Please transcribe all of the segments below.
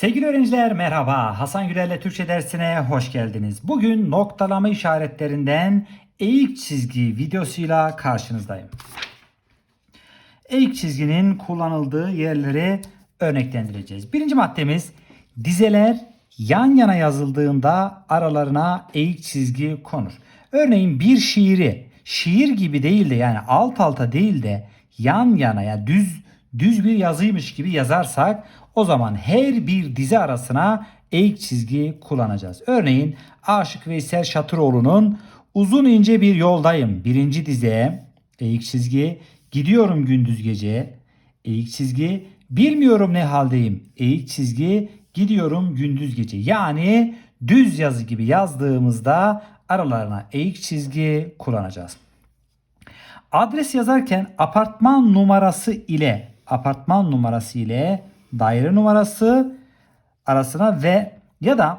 Sevgili öğrenciler merhaba. Hasan Güler'le Türkçe dersine hoş geldiniz. Bugün noktalama işaretlerinden eğik çizgi videosuyla karşınızdayım. Eğik çizginin kullanıldığı yerleri örneklendireceğiz. Birinci maddemiz dizeler yan yana yazıldığında aralarına eğik çizgi konur. Örneğin bir şiiri şiir gibi değil de yani alt alta değil de yan yana yani düz düz bir yazıymış gibi yazarsak o zaman her bir dize arasına eğik çizgi kullanacağız. Örneğin Aşık Veysel Şatıroğlu'nun uzun ince bir yoldayım. Birinci dize eğik çizgi. Gidiyorum gündüz gece. Eğik çizgi. Bilmiyorum ne haldeyim. Eğik çizgi. Gidiyorum gündüz gece. Yani düz yazı gibi yazdığımızda aralarına eğik çizgi kullanacağız. Adres yazarken apartman numarası ile apartman numarası ile daire numarası arasına ve ya da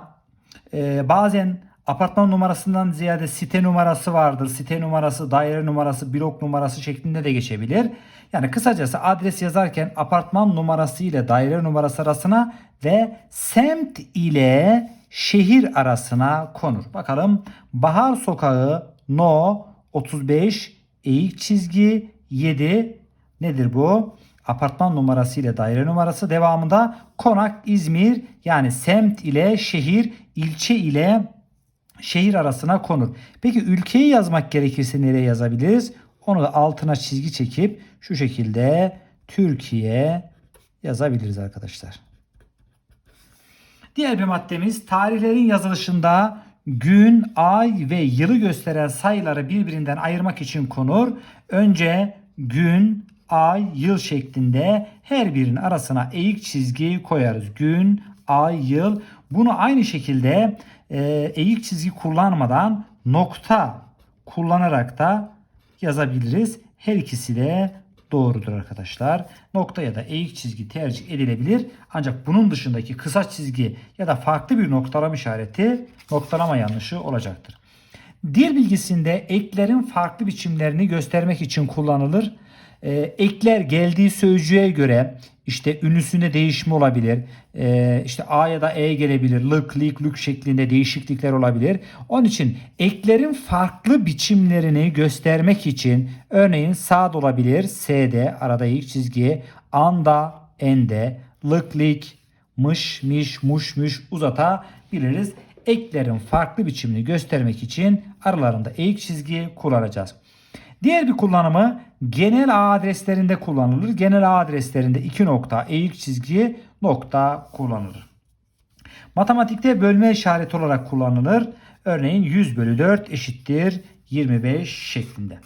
e, bazen apartman numarasından ziyade site numarası vardır. Site numarası, daire numarası, blok numarası şeklinde de geçebilir. Yani kısacası adres yazarken apartman numarası ile daire numarası arasına ve semt ile şehir arasına konur. Bakalım Bahar Sokağı No 35 eğik çizgi 7 nedir bu? Apartman numarası ile daire numarası devamında Konak İzmir yani semt ile şehir ilçe ile şehir arasına konur. Peki ülkeyi yazmak gerekirse nereye yazabiliriz? Onu da altına çizgi çekip şu şekilde Türkiye yazabiliriz arkadaşlar. Diğer bir maddemiz tarihlerin yazılışında gün, ay ve yılı gösteren sayıları birbirinden ayırmak için konur. Önce gün, ay, yıl şeklinde her birinin arasına eğik çizgi koyarız. Gün, ay, yıl. Bunu aynı şekilde e, eğik çizgi kullanmadan nokta kullanarak da yazabiliriz. Her ikisi de doğrudur arkadaşlar. Nokta ya da eğik çizgi tercih edilebilir. Ancak bunun dışındaki kısa çizgi ya da farklı bir noktalama işareti noktalama yanlışı olacaktır. Dil bilgisinde eklerin farklı biçimlerini göstermek için kullanılır. Ee, ekler geldiği sözcüğe göre işte ünlüsünde değişme olabilir. Ee, işte A ya da E gelebilir. Lık, lik, lük şeklinde değişiklikler olabilir. Onun için eklerin farklı biçimlerini göstermek için örneğin sağ olabilir. S'de arada ilk çizgi. Anda, ende, lık, lik, mış, miş, muş, müş uzatabiliriz. Eklerin farklı biçimini göstermek için aralarında eğik çizgi kullanacağız. Diğer bir kullanımı genel ağ adreslerinde kullanılır. Genel ağ adreslerinde iki nokta eğik çizgi nokta kullanılır. Matematikte bölme işareti olarak kullanılır. Örneğin 100 bölü 4 eşittir 25 şeklinde.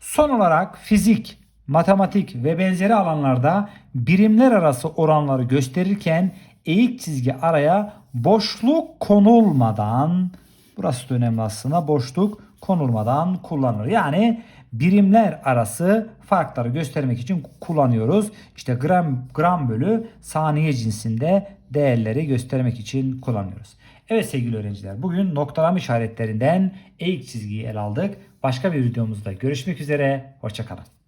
Son olarak fizik, matematik ve benzeri alanlarda birimler arası oranları gösterirken eğik çizgi araya boşluk konulmadan burası da önemli aslında boşluk konulmadan kullanılır. Yani birimler arası farkları göstermek için kullanıyoruz. İşte gram gram bölü saniye cinsinde değerleri göstermek için kullanıyoruz. Evet sevgili öğrenciler bugün noktalama işaretlerinden eğik çizgiyi ele aldık. Başka bir videomuzda görüşmek üzere. Hoşçakalın.